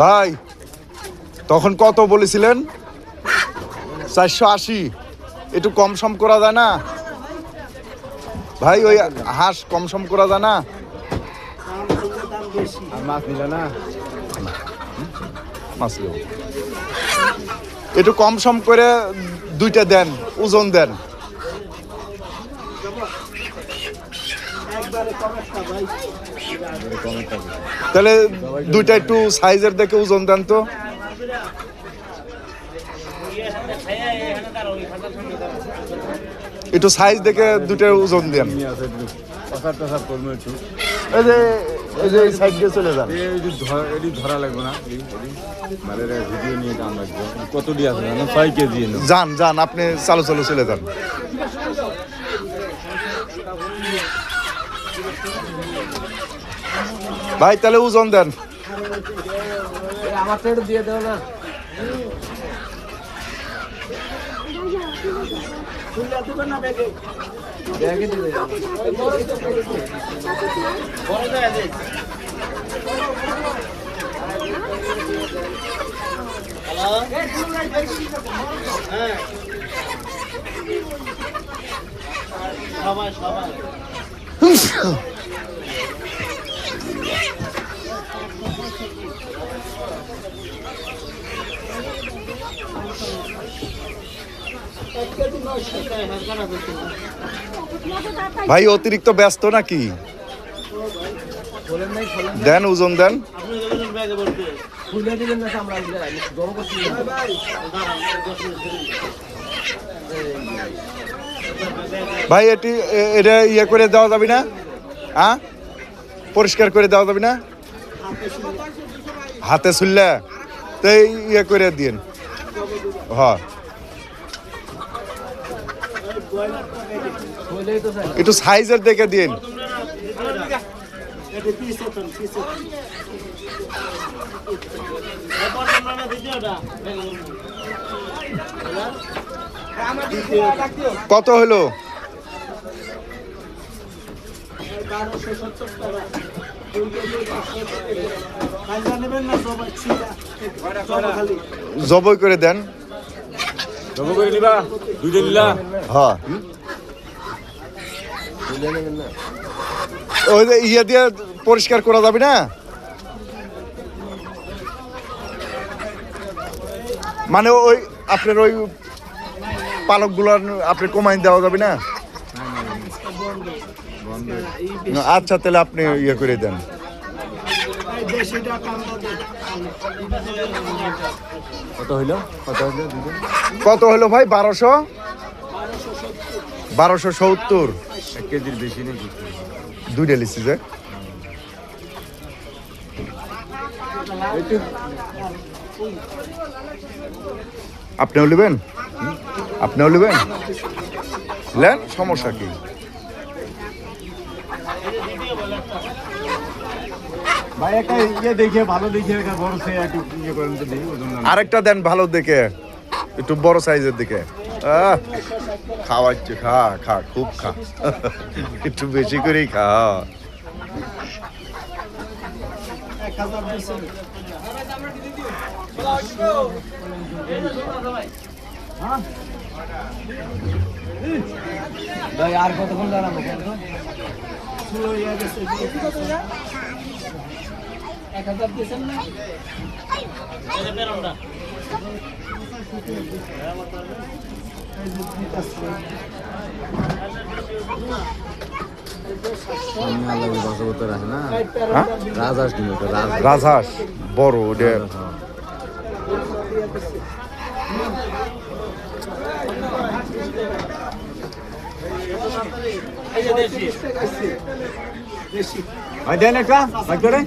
ভাই, তখন কত বলেছিলেন? চারশো আশি। একটু কম সম করা যায় না? ভাই, ওই হাঁস কম সম করা যায় না? একটু কম সম করে দুইটা দেন, ওজন দেন। তাহলে দুইটা একটু সাইজের দেখে ওজন দেন তো। একটু সাইজ দেখে দুইটা ওজন দেন। এই যে এই যে এই সাইড দিয়ে চলে যান। এই এটি ধরা এটি লাগবে না ভিডিও নিয়ে লাগবে। কতটি আছে ছয় কেজি যান যান আপনি চালু চালু চলে যান। ভাই তাহলে ওজন দেন। দিয়ে না। ব্যাগে দিয়ে দেবো ভাই, অতিরিক্ত ব্যস্ত নাকি? দেন ওজন দেন। ভাই, এটি এটা ইয়ে করে দেওয়া যাবে না? হ্যাঁ পরিষ্কার করে দেওয়া যাবে না? হাতে শুনলে তো ইয়ে করে দিন হ্যাঁ একটু সাইজের দেখে দিন কত হলো? জবই করে দেন। করে নিবা দুইটা নিলা হ্যাঁ ওই যে ইয়ে দিয়ে পরিষ্কার করা যাবে না মানে ওই আপনার ওই পালকগুলো আপনি কমাই দেওয়া যাবে না আচ্ছা তাহলে আপনি ইয়ে করে দেন কত হইল? কত হইল কত হলো ভাই? বারোশো? বারোশো সত্তর। এক কেজির বেশি নাকি? দুইটা লিখছি যে। আপনিও নেবেন আপনিও নেবেন লেন সমস্যা কি ভাই একটা ইয়ে দেখে ভালো দেখে একটা বড় সে একটু ইয়ে করেন তো দেখি ওজন না আরেকটা দেন ভালো দেখে একটু বড় সাইজের দিকে। খাওয়াচ্ছে খা খা খুব খা। একটু বেশি করেই খা। আর কতক্ষণ দাঁড়াবো? এক হাজার দিয়েছেন না। হ্যাঁ? রাজহাঁস বড় ওটা ভাই দেন একটা ভাই করে।